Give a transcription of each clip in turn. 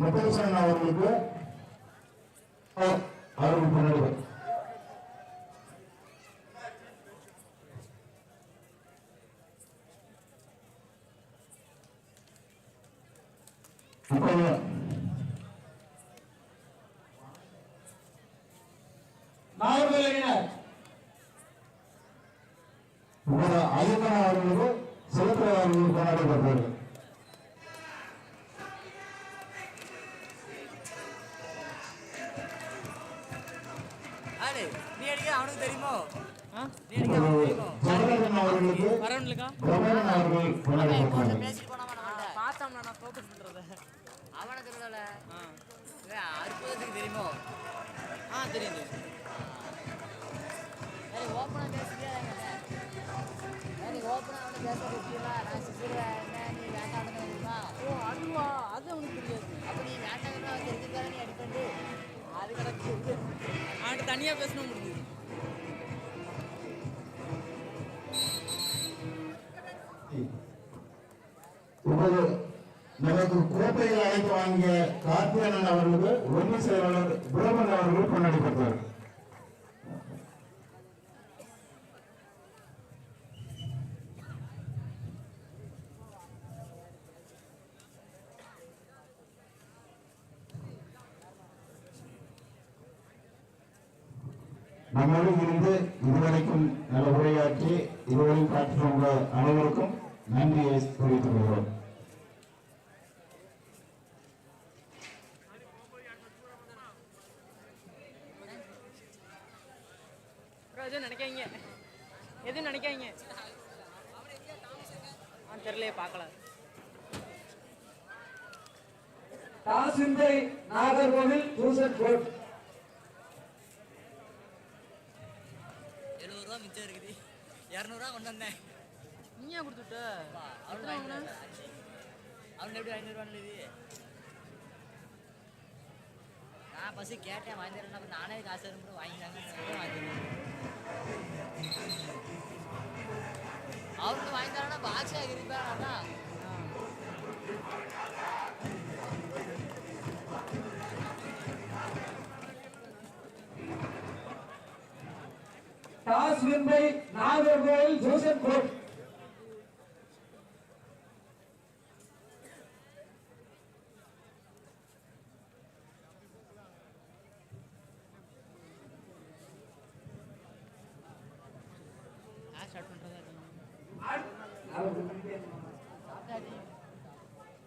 முத்தரசன் அவர்களுக்கு அவர் ஆ தெரியும் தெரியும் சரி ஓப்பனா பேசுறியா நீ ஓப்பனா அவனை பேச நான் சிக்கிடுவேன் என்ன நீ வேண்டாம் தெரியுமா? ஓ அதுவா? அது அவனுக்கு தெரியாது. அப்ப நீ வேண்டாம் அவன் தெரிஞ்சுக்கார நீ அடிப்பண்டு அது கிடக்கு அவன்கிட்ட தனியா பேசணும் முடியுது இப்போது நமக்கு கோப்பையை அழைத்து வாங்கிய கார்த்திகேயன் அவர்களுக்கு ஒன்று செயலாளர் பிரபன் அவர்கள் கொண்டாடப்பட்டார் நம்மோடு இருந்து இதுவரைக்கும் நல்ல உரையாற்றி இதுவரையும் காற்று உள்ள அனைவருக்கும் நன்றியை தெரிவித்துக் கொள்கிறோம். ஆ தெரியலையே பார்க்கல தாசிந்தை நாகர்கோவில் ஜூசப் கோட். எழுபது ரூபா மிச்சம் இருக்குது. இரநூறுவா கொண்டு வந்தேன். நீயா கொடுத்துட்ட? அவன் அவன் எப்படி ஐநூறுவான்னு இது நான் பஸ் கேட்டேன் வாங்கி தரேன் அப்புறம் நானே காசு இருந்து வாங்கிட்டாங்க வாங்கிட்டேன் அவருக்கு வாங்கி டாஸ் வின் பை நாகர்கோவில் ஜூசப் கோட் ஆ ஸ்டார்ட் பண்ணுறதா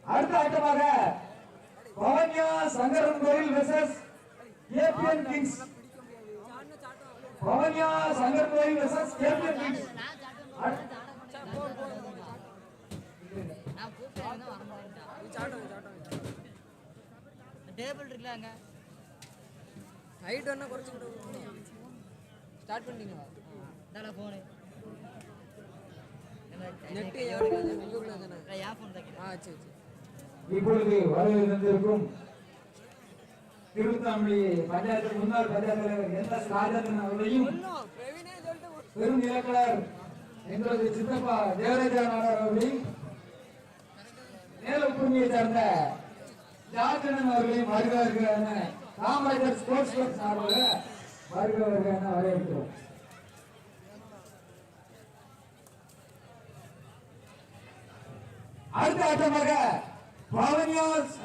அடுத்த ஆட்டமாக Bhavanya Sankaran Kovil versus ABN Kings Bhavanya Sankaran Kovil versus ABN Kings நான் கூப்பிட்டேன் வர டேபிள் இருக்குல்ல அங்கே? ஹைட் வேணா குறைச்சிக்கிட்டு ஸ்டார்ட் பண்ணிட்டீங்களா? இந்தாடா ஃபோனு நெட்டு என் ஃபோன் தான் ஆ சரி சரி. இப்பொழுது வருகை தந்திருக்கும் திருத்தாமணி பஞ்சாயத்து முன்னாள் பஞ்சாயத்து தலைவர் எஸ் ராஜேந்திரன் அவர்களையும் பெரும் இயக்குனர் எங்களது சித்தப்பா தேவராஜா நாடார் அவர்களையும் மேலக்குறிஞ்சியை சார்ந்த ஜார்ஜனன் அவர்களையும் வருகிறார்கள் காமராஜர் ஸ்போர்ட்ஸ் கிளப் சார்பாக வருக என வரவேற்கிறோம். அடுத்த ஆட்டமாக பவனியாஸ்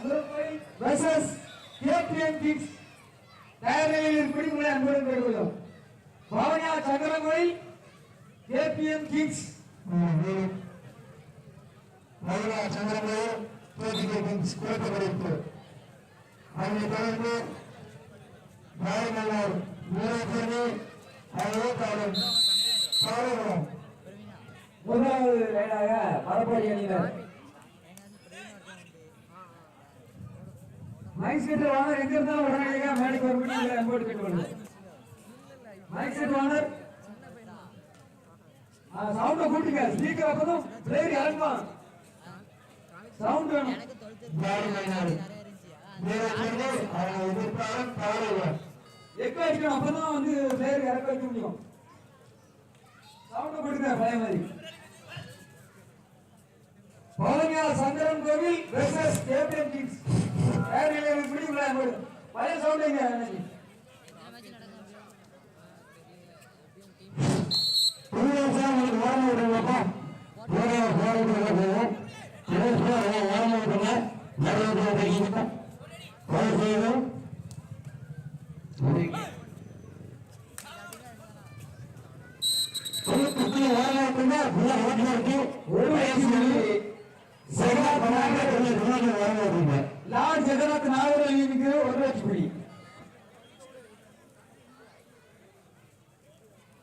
வெர்சஸ் கிங்ஸ் அன்புடன் பவனியா சங்கரங்கோயில் கேபிஎம் கிங்ஸ். மதுரா சந்திரபாபு போட்டிக்கு குறைக்கப்படிப்பு அதனைத் தொடர்ந்து நாயநல்லூர் வீரபூமி அயோத்தாளன் பாரதம் முதலாவது ரைடாக பரப்பாடி அணியினர். மைக் செட் வாங்க எங்க இருந்தாலும் உடனடியாக மேடைக்கு வரும்படி உங்களை அன்போடு கேட்டுக்கொள்கிறோம் மைக் செட் வாங்க சவுண்ட கூட்டுங்க. ஸ்பீக்கர் அப்பதான் பிளேயர் இறங்குவான். சவுண்ட் வேணும் எனக்கு எக்க அடிக்கணும் அப்பதான் வந்து பிளேயர் இறக்க வைக்க முடியும் சவுண்ட கூட்டுங்க பழைய மாதிரி பவனியா சங்கரன் கோவில் வெர்சஸ் கேபிஎம் கிங்ஸ் தயார் நிலையில். பழைய சவுண்டுங்க உங்களுக்கு விடுங்கப்பா போகிற போகிறதுக்கு போகும்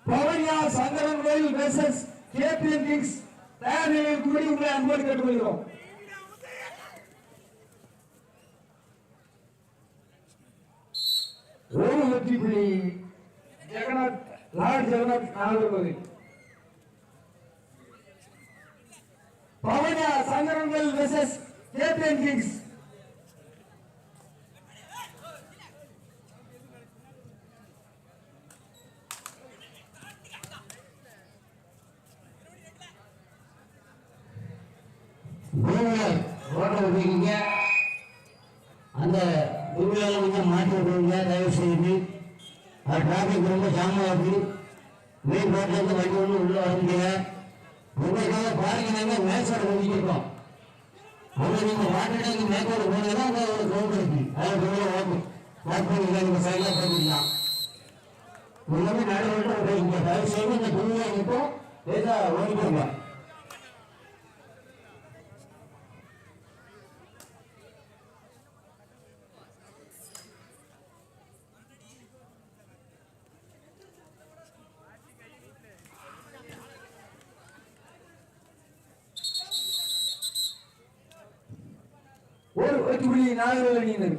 பவனியா Sankarankovil versus KPN Kings தயார் நிலையில் கூடி உங்களை அன்போடு கேட்டுக்கொள்கிறோம். ஒரு வெற்றி புள்ளி ஜெகநாத் லார்ட் ஜெகநாத் நாகூர் பவனியா சங்கரங்கள் கிங்ஸ். உங்களுக்காக பாருங்க மேற்சோடு ஒதுக்கிருக்கோம் அங்கே நீங்கள் மேற்கோடு அங்கே ஒரு கிரௌண்ட் இருக்கு. அதில் போய் பண்ணிக்கலாம் நீங்கள் சைடில் போட்டுக்கலாம் எல்லாமே நடுவில் இங்கே தயவு செய்து இந்த பூமியை இப்போ லேசாக ஒரு வெற்றி புள்ளி நாகூர் அணியினர்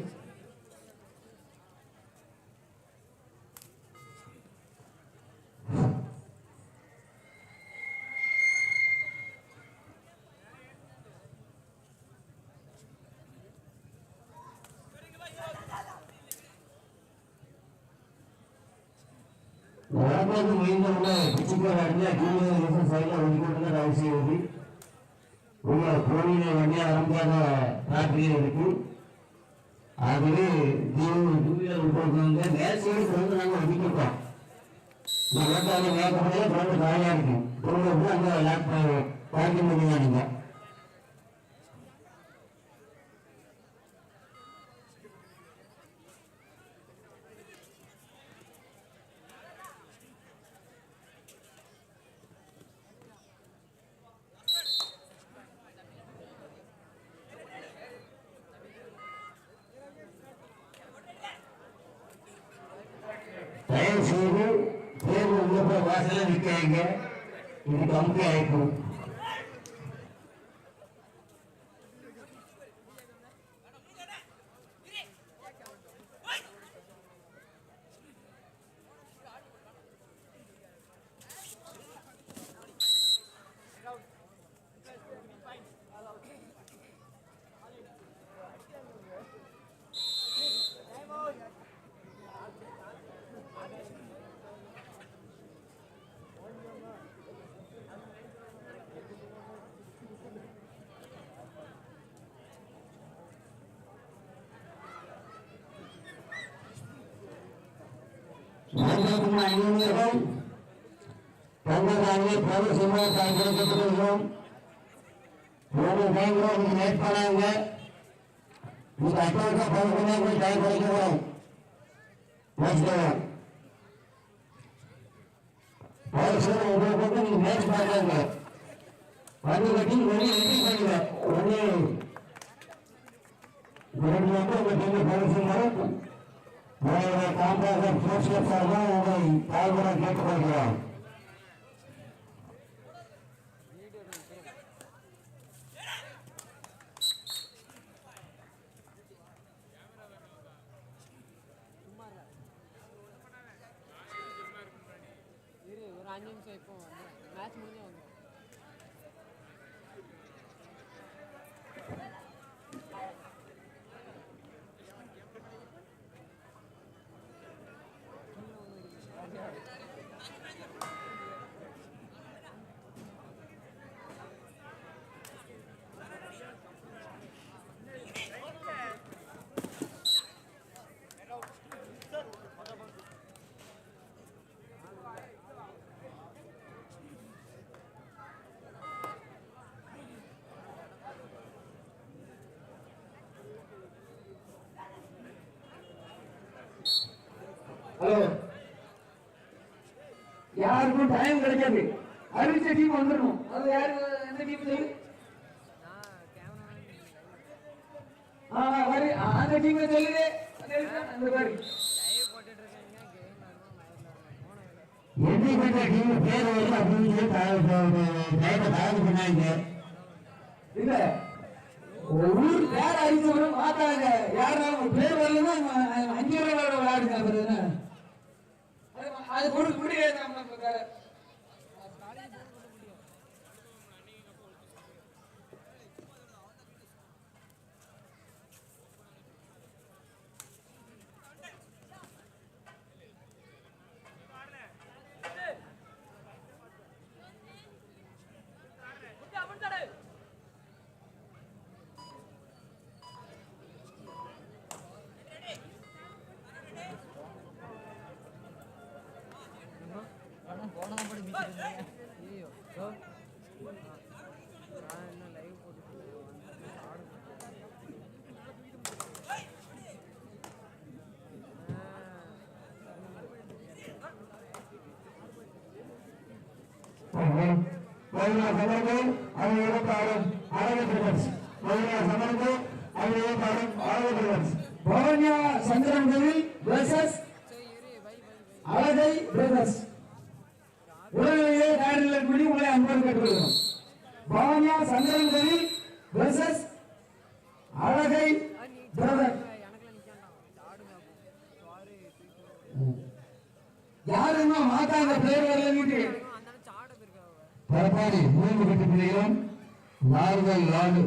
வழக்கமாக மீண்டும் உள்ள பிச்சுக்கோர் அடியா ஜூனியர் ரிசர்வ் சைடில் ஒதுக்கிட்டு தயவு செய்வது உள்ள இருக்கு. ஆகவே ஜூனியர் உட்படுத்தவங்க மேல் சைடு கொண்டு நாங்கள் ஒதுக்கிட்டோம் இந்த ரோட்டால மேற்கொண்டே ரோடு காலியாக இருக்கும் ரோடு அங்கே லேப் பார்க்கிங் பண்ணிதான் நீங்கள் தயவு செய்து தேர்வு பஸ்ல போய் இது கம்பி ஆயிக்கும் நான்காயிரத்தி ஐநூறுகள் தங்கதாங்க பிரதேசமாக பயன்படுத்தப்படுகிறோம் ஒரு டைம்ல நீங்க லேட் பண்ணாங்க நீங்க அட்டோட்டா போய் போய் டைம் கிடைக்கிறோம் வச்சுக்கலாம் வயசுல ஒரு பக்கம் நீங்க மேட்ச் பார்க்கறாங்க வந்து கட்டி வெளியே என்ட்ரி பண்ணுங்க ஒண்ணு ரெண்டு வந்து உங்க டீம் பரிசு உங்களுடைய காம்பாக சோசியல் சார்பாக உங்களை தாழ்வுடன் கேட்டுக்கொள்கிறோம். ஒரு அஞ்சு நிமிஷம் இப்போ மேட்ச் முடிஞ்சே வந்துடும் ஹலோ யாருக்கும் டைம் கிடைக்காது. அறிவிச்ச டீம் வந்துடணும். அது யாரு எந்த டீம் அந்த டீம் சொல்லுது அந்த எப்படி பண்ற டீம் பேர் வருது அப்படின்னு சொல்லி தயார் பண்ணாங்க இல்ல. ஊர் பேர் அறிஞ்சவரும் மாத்தாங்க யாராலும் பேர் வரலன்னா அஞ்சு ரூபாய் விளையாடுங்க அது கொடுக்க முடியாது நம்ம இப்ப. போனதான் போட்டு மீச்சிருந்தீங்க ஐயோ ஸோ நான் என்ன லைவ் போட்டு மதுரை சமர்கம் அவங்க இருபத்தாறும் அழகு பிரதர்ஸ் மதுரை சமர்கம் அவங்க இருபத்தாறும் அழகு பிரதர்ஸ் பவன்யா சந்திரன் கோவில் வெர்சஸ் அழகை பிரதர்ஸ் உடனடியே நேரில் கூடி உங்களை அன்போடு கேட்டுக்கொள்கிறோம். பவன்யா சந்திரன் கோவில் வெர்சஸ் அழகை பிரதர் எனக்குலாம் நிற்காண்டாம் மாத்தாங்க பேர் வரலன்னு பரப்பாடி மூன்று கட்டு பிள்ளைகளும் நார்கள் நாடு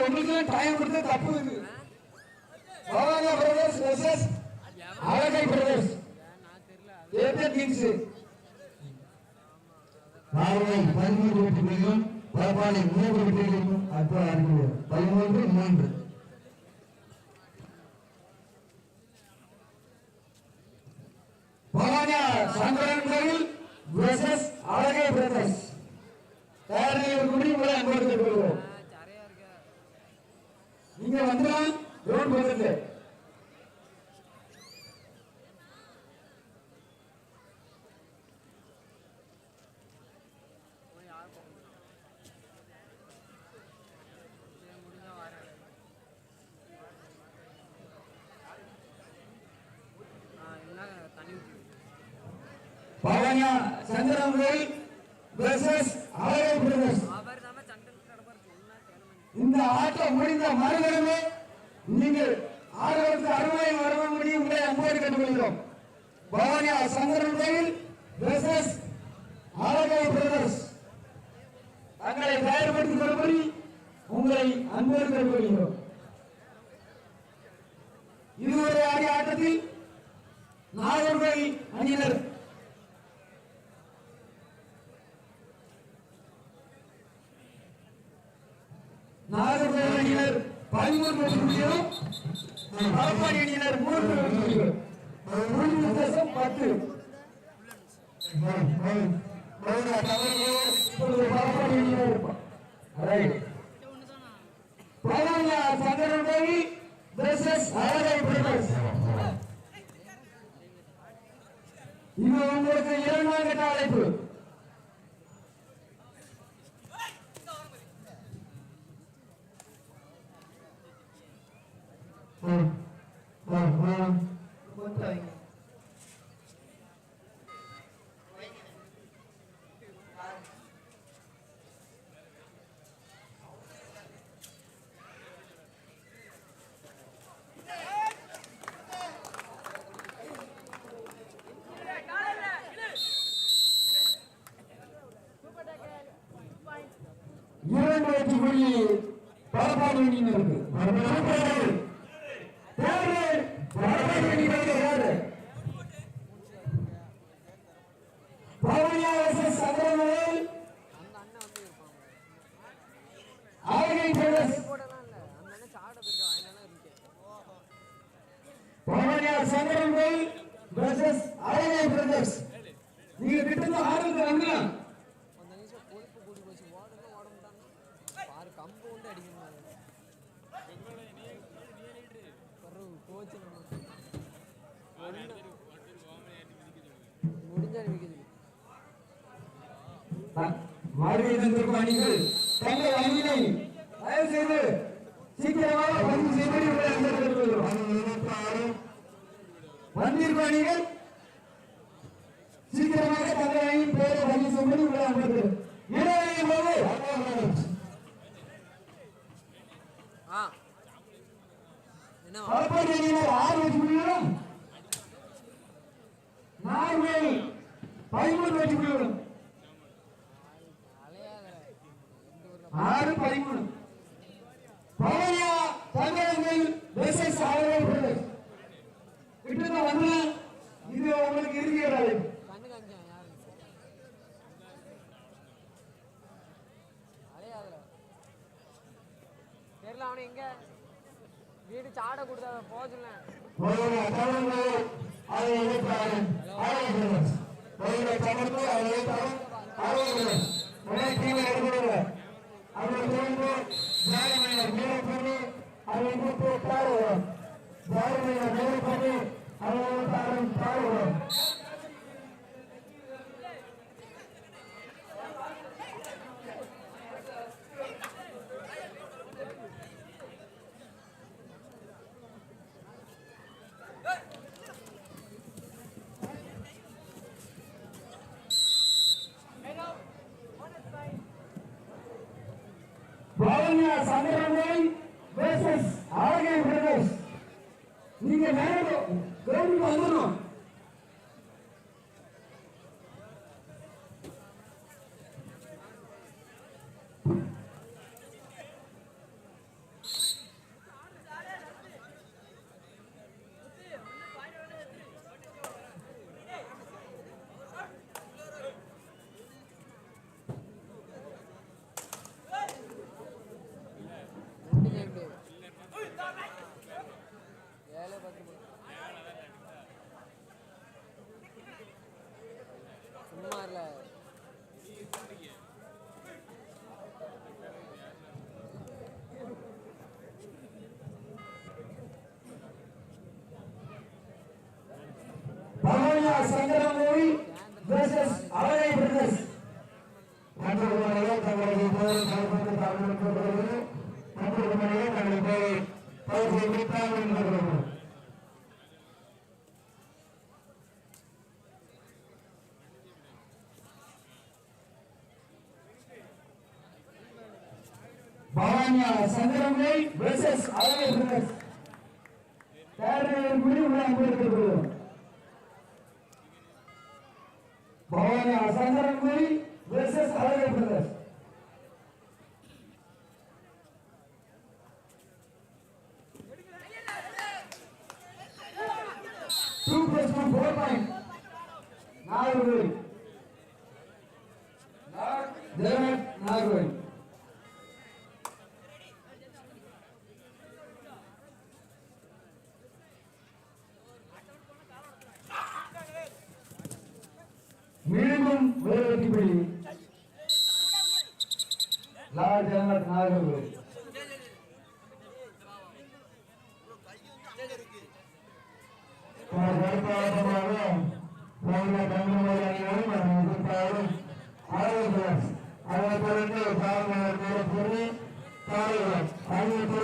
உங்களுக்கு டைம் கொடுத்த தப்பு இது. பிரதர்ஸ் வெர்சஸ் அழகை பிரதர்ஸ் பதிமூன்று கட்டு பிள்ளைகளும் பரப்பாடி மூன்று கட்டுகளும் அப்போ பதிமூன்று மூன்று. பவானியா வெர்சஸ் அழகை பிரதர்ஸ் தயாரில் கூடி உங்களை அன்போடு கொள்வோம் சரியா இருக்கா நீங்க வந்துடலாம் ரோட் பக்கத்துல போய் வரேன் ஆ என்ன தண்ணி சந்திரன் கோவில் வெர்சஸ் அழகை பிரதர்ஸ் இந்த ஆட்டம் முடிந்த மறுதினமே நீங்கள் ஆறுவதற்கு அருமை வர முடியும் உங்களை அன்போடு கேட்டுக்கொள்கிறோம் பவானியா சந்திரன் கோவில் வெர்சஸ் அழகை பிரதர்ஸ் தங்களை தயார்படுத்திக் கொள்ளும்படி உங்களை அன்போடு கேட்டுக்கொள்கிறோம் இதுவரை ஆடிய ஆட்டத்தில் நாகர்கோவில் அணியினர் நாகர்கோவில் அணியினர் பதிமூன்று புள்ளிகளும் அணியினர் மூன்று வெற்றி புள்ளிகள் புள்ளி வித்தியாசம் பத்து கோவி வெர்சஸ் அழகை பிரதர்ஸ் இது உங்களுக்கு இரண்டாம் கட்ட அழைப்பு இரண்டு வெற்றி புள்ளி பாப்பாடி அணியினருக்கு தேர்வு பாப்பாடி அணியினருக்கு யாரு பவனியா versus சந்திரமலை அந்த அண்ணன் வந்து இருப்பாங்க ஆகை பிரதர்ஸ் போட்டலாம் இல்லை அந்த அண்ணன் சாட போயிருக்கான் அதனால இருக்கேன் பவனியா சந்திரமலை versus ஆகை பிரதர்ஸ் நீங்க கிட்ட ஆறுக்கு வந்துடலாம் அந்த நிமிஷம் கொழுப்பு கூடி போச்சு ஓடணும் ஓட மாட்டாங்க பாரு கம்பு கொண்டு அடிக்கணும் கோச்சு நம்ம வருகை அணிகள் தங்கள் அணியினை தயவு செய்து சீக்கிரமாக பதிவு செய்து வந்திருக்கும் அணிகள் சீக்கிரமாக தங்கள் அணியின் பெயரை பதிவு செய்து உங்களை அன்பளித்துக் இடைவெளியின் போது ஆ என்ன கலப்பாடி அணியினர் ஆறு வெற்றி புள்ளிகளும் நார்வேல் பதிமூணு வெற்றி புள்ளிகளும் அலையாத எந்த ஊர்ல ஆறு பதிமூணு பவனியா தங்கங்கள் வெர்சஸ் ஆயிரம் பிரதர்ஸ் கிட்டத்தட்ட வந்து இது உங்களுக்கு யாரு அலையாத தெரியல அவனை எங்க? வீடு சாட கொடுத்தா போக சொல்லேன். அதை இணைப்பார்கள் ஆயிரம் பிரதர்ஸ் பவனியா பவானியா சந்திரங்கள் வெர்சஸ் ஆர்கே பிரதர்ஸ் தேர்தல் குடி உள்ள அன்பளித்துக் பவானியா சந்திரங்கள் versus RK brothers two plus two four point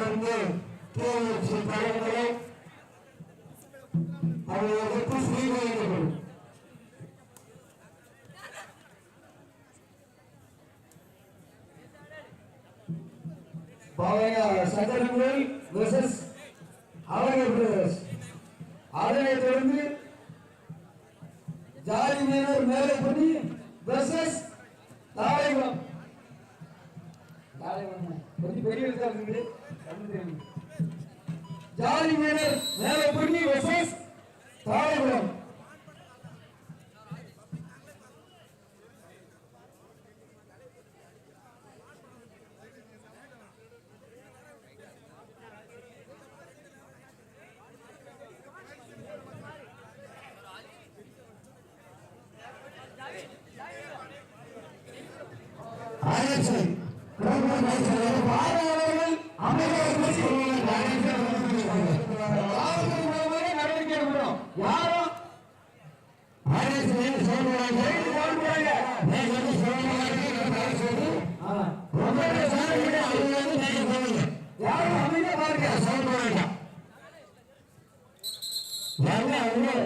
அதைத் தொடர்ந்து கேஎஃப்சி தலைவர்களை அதை எதிர்த்து பாவையா வெர்சஸ் அவர்கள் பிரதர்ஸ் அதனைத் தொடர்ந்து ஜாதி மீனவர் மேலே பண்ணி வெர்சஸ் தாழைகுளம் தாழைகுளம் கொஞ்சம் பெரிய எழுத்தா ஜாதி வீரர் மேலே பண்ணி வெர்சஸ் தாழைகுளம் ஆயிரத்தி பார்வையாளர்கள் அமைதியாக பேசி காவல்துறை மூலமாக நடவடிக்கை எடுக்கணும் யாரும்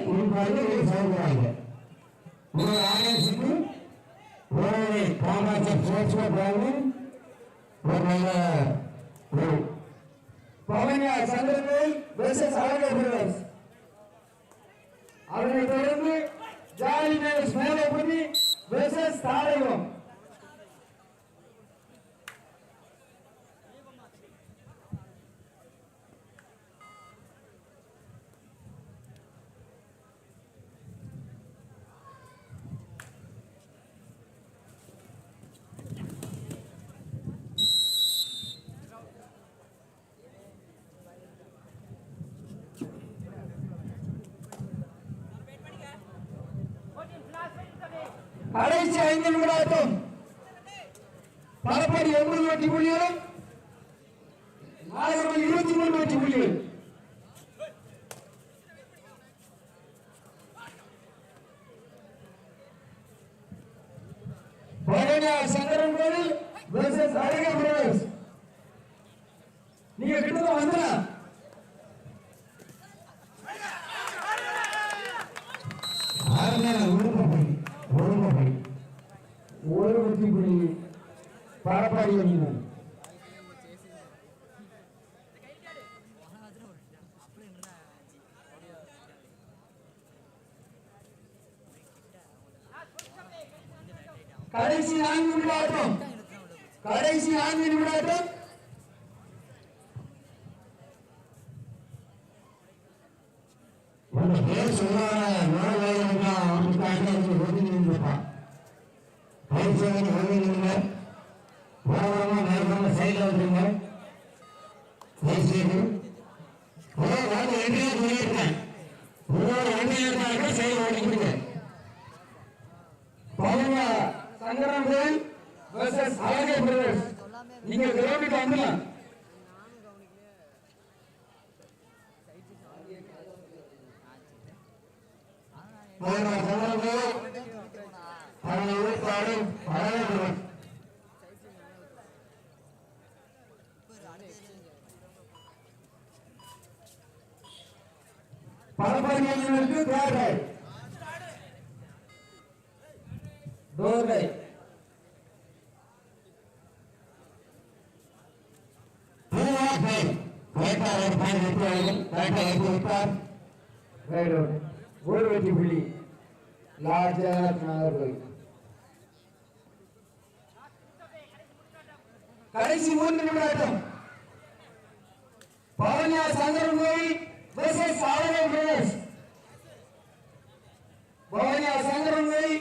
முன்பாக செயல்படுறாங்க ஒரு ஆலயத்துக்கு ஒரு காமாட்சி சேர்த்து போய் ஒரு நல்ல ஒரு பவனியா சந்திரவேல் வெர்சஸ் அழகா பிரதர்ஸ் அதனைத் தொடர்ந்து ஜாலி மேஸ் மேலப்பட்டி வெர்சஸ் தாரகம் கடைசி ஐந்து நிமிடம் பரப்படி ஒன்பது வெற்றி புள்ளிகளும் நாகர்கோவில் இருபத்தி மூணு வெற்றி புள்ளிகள் சங்கரன் கோவில் அழகா நீங்க கிட்ட வந்துடலாம் ஆறுதல் உருப்படி உருப்படி ஒரு வெற்றி புள்ளி பரப்படி அணியினர் கடைசி நான்கு நிமிடம் கடைசி நான்கு நிமிடம் உங்க பேர் சொல்லாத நோயாளிகளுக்கு அவனுக்கு அடிச்சு ஒதுங்கி நின்றுப்பான் பயிற்சி ஒதுங்கி நின்று ஓரமா நேரமா சைடில் ஒரு நாள் எண்ணெயை சொல்லியிருக்கேன் இருந்தாலும் சைடில் ஓடிக்கிடுங்க எடுத்து விட்டார் ரைட் அவுட் ஒரு வெற்றி புள்ளி லார்ஜ் கடைசி மூன்று நிமிடம். பவனியா சங்கரன் கோயில் வெர்சஸ் ஆலயம் பிரதர்ஸ் பவனியா சங்கரன் விசேஷ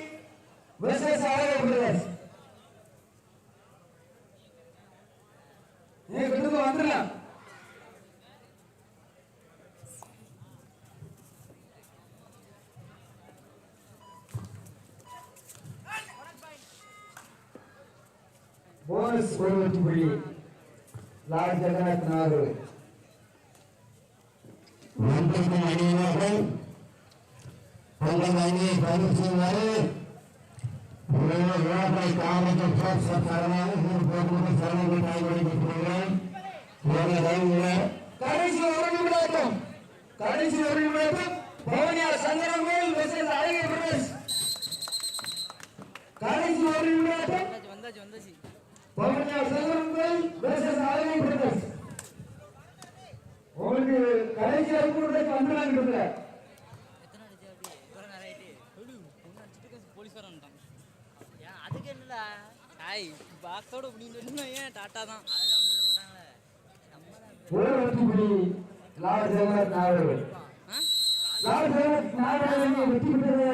வெர்சஸ் ஆலயம் பிரதர்ஸ் கிட்ட வந்துடலாம் போனஸ் ஒரு வெற்றி புள்ளி லார்ஜ் ஜெகநாத் நாகர்கோவில் வந்திருக்கும் அணியினர்கள் தங்கள் அணியை பதிவு செய்வாரு விழாக்களை காமத்தில் சரணாக மூணு போக்குவரத்து சரணங்கள் பயன்படுத்திக் இவர்கள் தயவுகளை கடைசி ஒரு நிமிடம் கடைசி ஒரு நிமிடம் பவனியா சங்கரன் பிரதேஷ் கடைசி ஒரு நிமிடம் பவனியா பிரதேஷ் உங்களுக்கு கடைசி அறிமுகத்தை என்னடா ஹாய் பாக்ஸோட அப்படின்னு சொன்னா ஏன் டாட்டா தான்? அதெல்லாம் வந்துட மாட்டாங்களே நம்ம தான் ஒரு வெற்றி பெற்றதை